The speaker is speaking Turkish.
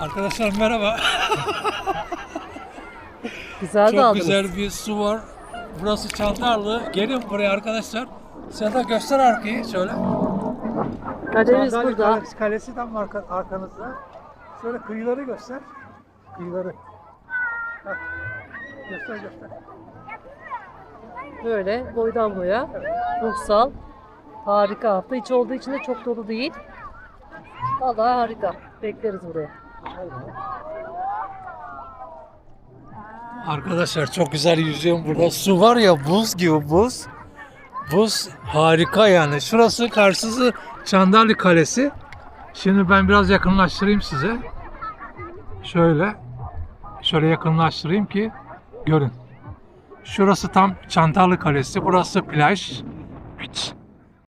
Arkadaşlar merhaba. Güzel Çok aldınız. güzel bir su var. Burası Çandarlı. Gelin buraya arkadaşlar. Sen de göster arkayı şöyle. Kalemiz Çandarlı burada. Kalesi, kalesi tam arka, arkanızda. Şöyle kıyıları göster. Kıyıları. Bak. Göster göster. Böyle boydan boya. Ruhsal. Harika. Hafta içi olduğu için de çok dolu değil. Vallahi harika. Bekleriz buraya. Arkadaşlar çok güzel yüzüyorum burada. Su var ya buz gibi buz. Buz harika yani. Şurası karşısı Çandarlı Kalesi. Şimdi ben biraz yakınlaştırayım size. Şöyle. Şöyle yakınlaştırayım ki görün. Şurası tam Çandarlı Kalesi. Burası plaj. Beach.